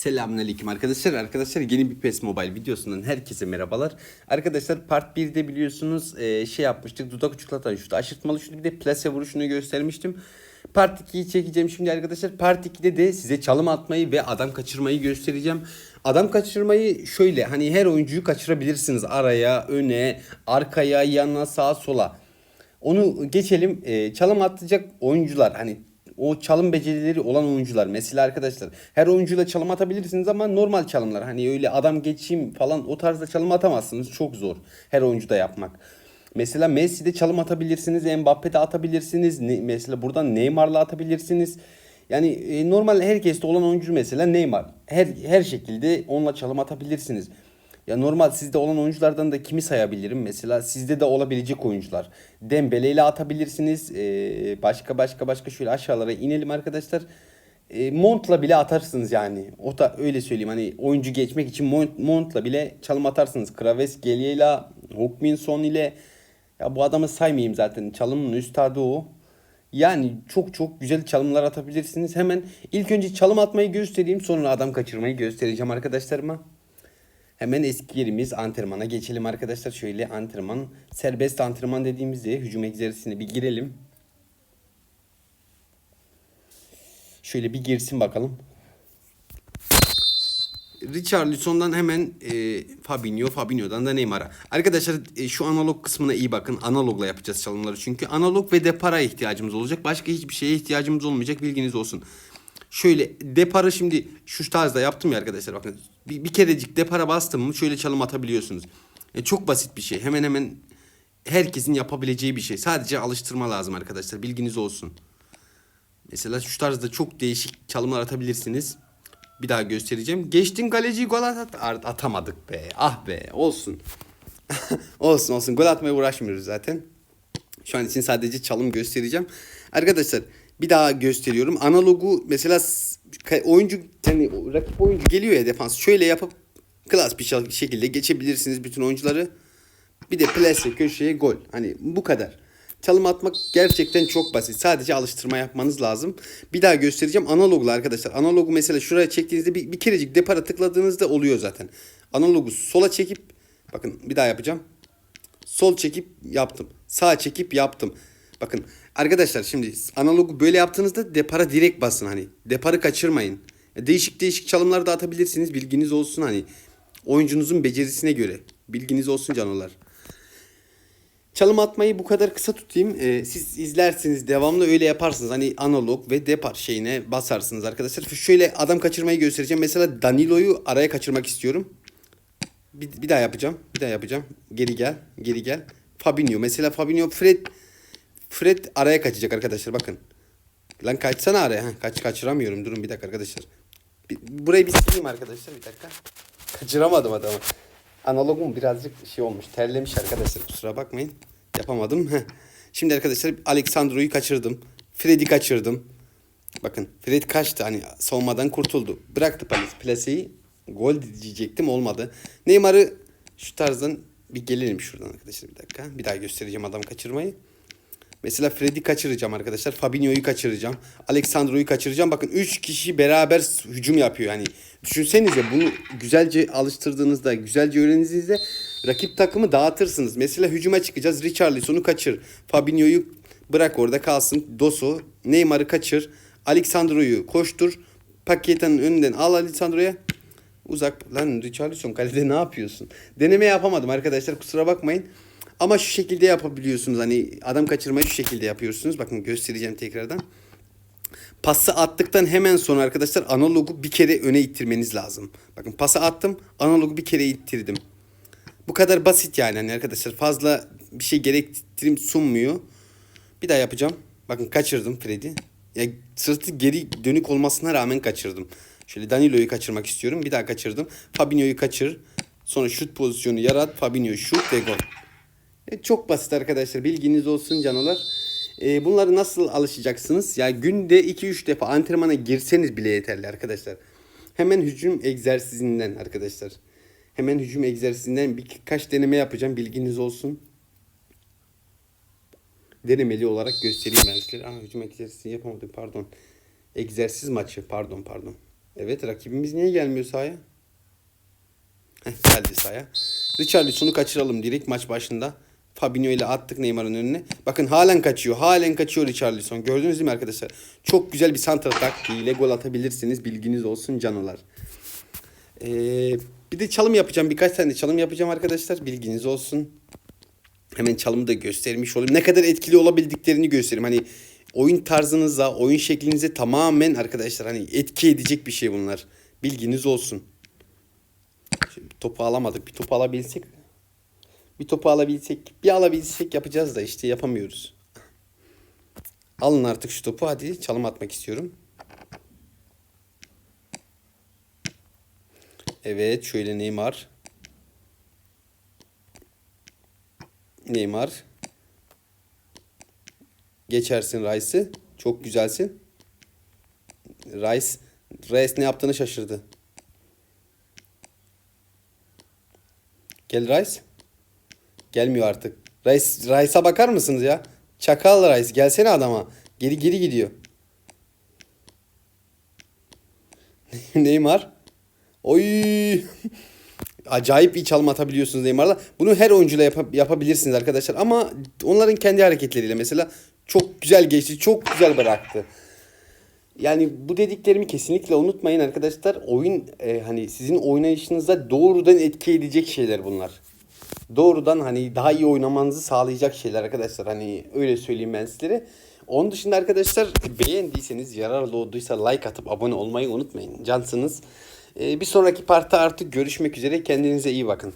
Selamünaleyküm arkadaşlar. Arkadaşlar yeni bir PES Mobile videosundan herkese merhabalar. Arkadaşlar part 1'de biliyorsunuz e, şey yapmıştık. Dudak uçuklatan şutu, aşırtmalı şutu bir de plase vuruşunu göstermiştim. Part 2'yi çekeceğim şimdi arkadaşlar. Part 2'de de size çalım atmayı ve adam kaçırmayı göstereceğim. Adam kaçırmayı şöyle hani her oyuncuyu kaçırabilirsiniz. Araya, öne, arkaya, yana, sağa, sola. Onu geçelim. E, çalım atacak oyuncular hani o çalım becerileri olan oyuncular. Mesela arkadaşlar her oyuncuyla çalım atabilirsiniz ama normal çalımlar. Hani öyle adam geçeyim falan o tarzda çalım atamazsınız. Çok zor her oyuncuda yapmak. Mesela Messi'de çalım atabilirsiniz. Mbappe'de atabilirsiniz. Ne, mesela buradan Neymar'la atabilirsiniz. Yani e, normal herkeste olan oyuncu mesela Neymar. Her her şekilde onunla çalım atabilirsiniz. Ya normal sizde olan oyunculardan da kimi sayabilirim? Mesela sizde de olabilecek oyuncular. Dembele ile atabilirsiniz. Ee, başka başka başka şöyle aşağılara inelim arkadaşlar. Ee, Mont'la bile atarsınız yani. O da öyle söyleyeyim. Hani oyuncu geçmek için Mont, Mont'la bile çalım atarsınız. Kraves, ile, Hukminson ile ya bu adamı saymayayım zaten. Çalımın üstadı o. Yani çok çok güzel çalımlar atabilirsiniz. Hemen ilk önce çalım atmayı göstereyim. Sonra adam kaçırmayı göstereceğim arkadaşlarıma. Hemen eski yerimiz antrenmana geçelim arkadaşlar. Şöyle antrenman, serbest antrenman dediğimizde hücum egzersizine bir girelim. Şöyle bir girsin bakalım. Richarlison'dan hemen e, Fabinho, Fabinho'dan da Neymar'a. Arkadaşlar e, şu analog kısmına iyi bakın. Analogla yapacağız çalımları çünkü. Analog ve depara ihtiyacımız olacak. Başka hiçbir şeye ihtiyacımız olmayacak. Bilginiz olsun. Şöyle deparı şimdi şu tarzda yaptım ya arkadaşlar bakın. Bir, bir kerecik depara bastım mı şöyle çalım atabiliyorsunuz. E, çok basit bir şey. Hemen hemen herkesin yapabileceği bir şey. Sadece alıştırma lazım arkadaşlar. Bilginiz olsun. Mesela şu tarzda çok değişik çalımlar atabilirsiniz. Bir daha göstereceğim. Geçtin kaleciyi gol at atamadık be. Ah be olsun. olsun olsun. Gol atmaya uğraşmıyoruz zaten. Şu an için sadece çalım göstereceğim. Arkadaşlar bir daha gösteriyorum. Analogu mesela oyuncu yani rakip oyuncu geliyor ya defans. Şöyle yapıp klas bir şekilde geçebilirsiniz bütün oyuncuları. Bir de plase köşeye gol. Hani bu kadar. Çalım atmak gerçekten çok basit. Sadece alıştırma yapmanız lazım. Bir daha göstereceğim. Analogla arkadaşlar. Analogu mesela şuraya çektiğinizde bir, bir kerecik depara tıkladığınızda oluyor zaten. Analogu sola çekip bakın bir daha yapacağım. Sol çekip yaptım. Sağ çekip yaptım. Bakın arkadaşlar şimdi analogu böyle yaptığınızda depara direkt basın hani. Deparı kaçırmayın. Değişik değişik çalımlar da atabilirsiniz. Bilginiz olsun hani. Oyuncunuzun becerisine göre. Bilginiz olsun canolar. Çalım atmayı bu kadar kısa tutayım. Ee, siz izlersiniz devamlı öyle yaparsınız. Hani analog ve depar şeyine basarsınız arkadaşlar. Şöyle adam kaçırmayı göstereceğim. Mesela Danilo'yu araya kaçırmak istiyorum. Bir, bir daha yapacağım. Bir daha yapacağım. Geri gel. Geri gel. Fabinho. Mesela Fabinho Fred Fred araya kaçacak arkadaşlar bakın. Lan kaçsana araya. Kaç kaçıramıyorum. Durun bir dakika arkadaşlar. Burayı bir sileyim arkadaşlar bir dakika. Kaçıramadım adamı. Analogum birazcık şey olmuş. Terlemiş arkadaşlar kusura bakmayın. Yapamadım. Şimdi arkadaşlar Alexandro'yu kaçırdım. Fred'i kaçırdım. Bakın Fred kaçtı hani savunmadan kurtuldu. Bıraktı plaseyi. Gol diyecektim olmadı. Neymar'ı şu tarzdan bir gelelim şuradan arkadaşlar bir dakika. Bir daha göstereceğim adam kaçırmayı. Mesela Fred'i kaçıracağım arkadaşlar. Fabinho'yu kaçıracağım. Alexandro'yu kaçıracağım. Bakın 3 kişi beraber hücum yapıyor. Yani düşünsenize bunu güzelce alıştırdığınızda, güzelce öğrendiğinizde rakip takımı dağıtırsınız. Mesela hücuma çıkacağız. Richarlison'u kaçır. Fabinho'yu bırak orada kalsın. Doso, Neymar'ı kaçır. Alexandro'yu koştur. Paketa'nın önünden al Alexandro'ya. Uzak lan Richarlison kalede ne yapıyorsun? Deneme yapamadım arkadaşlar kusura bakmayın. Ama şu şekilde yapabiliyorsunuz. Hani adam kaçırmayı şu şekilde yapıyorsunuz. Bakın göstereceğim tekrardan. Pası attıktan hemen sonra arkadaşlar analogu bir kere öne ittirmeniz lazım. Bakın pası attım analogu bir kere ittirdim. Bu kadar basit yani hani arkadaşlar fazla bir şey gerektirim sunmuyor. Bir daha yapacağım. Bakın kaçırdım Fred'i. Ya sırtı geri dönük olmasına rağmen kaçırdım. Şöyle Danilo'yu kaçırmak istiyorum. Bir daha kaçırdım. Fabinho'yu kaçır. Sonra şut pozisyonu yarat. Fabinho şut ve gol. E, çok basit arkadaşlar. Bilginiz olsun canolar. E, bunları nasıl alışacaksınız? Ya günde 2-3 defa antrenmana girseniz bile yeterli arkadaşlar. Hemen hücum egzersizinden arkadaşlar. Hemen hücum egzersizinden birkaç deneme yapacağım. Bilginiz olsun. Denemeli olarak göstereyim ben size. Aa, hücum egzersizi yapamadım pardon. Egzersiz maçı pardon pardon. Evet rakibimiz niye gelmiyor sahaya? Heh, geldi sahaya. Richarlison'u kaçıralım direkt maç başında. Fabinho ile attık Neymar'ın önüne. Bakın halen kaçıyor. Halen kaçıyor Richarlison. Gördünüz değil mi arkadaşlar? Çok güzel bir santra taktiğiyle gol atabilirsiniz. Bilginiz olsun canolar. Ee, bir de çalım yapacağım. Birkaç tane çalım yapacağım arkadaşlar. Bilginiz olsun. Hemen çalımı da göstermiş olayım. Ne kadar etkili olabildiklerini göstereyim. Hani oyun tarzınıza, oyun şeklinize tamamen arkadaşlar hani etki edecek bir şey bunlar. Bilginiz olsun. Şimdi topu alamadık. Bir topu alabilsek bir topu alabilsek, bir alabilsek yapacağız da işte yapamıyoruz. Alın artık şu topu. Hadi çalım atmak istiyorum. Evet şöyle Neymar. Neymar. Geçersin Rice'ı. Çok güzelsin. Rice. Rice ne yaptığını şaşırdı. Gel Rice. Gelmiyor artık. Rice, Rice'a bakar mısınız ya? Çakal Rice. Gelsene adama. Geri geri gidiyor. Neymar. Oy. Acayip iyi çalım atabiliyorsunuz Neymar'la. Bunu her oyuncuyla yapa- yapabilirsiniz arkadaşlar. Ama onların kendi hareketleriyle mesela çok güzel geçti. Çok güzel bıraktı. Yani bu dediklerimi kesinlikle unutmayın arkadaşlar. Oyun e, hani sizin oynayışınıza doğrudan etki edecek şeyler bunlar. Doğrudan hani daha iyi oynamanızı sağlayacak şeyler arkadaşlar. Hani öyle söyleyeyim ben sizlere. Onun dışında arkadaşlar beğendiyseniz, yararlı olduysa like atıp abone olmayı unutmayın. Cansınız. E, bir sonraki partta artık görüşmek üzere. Kendinize iyi bakın.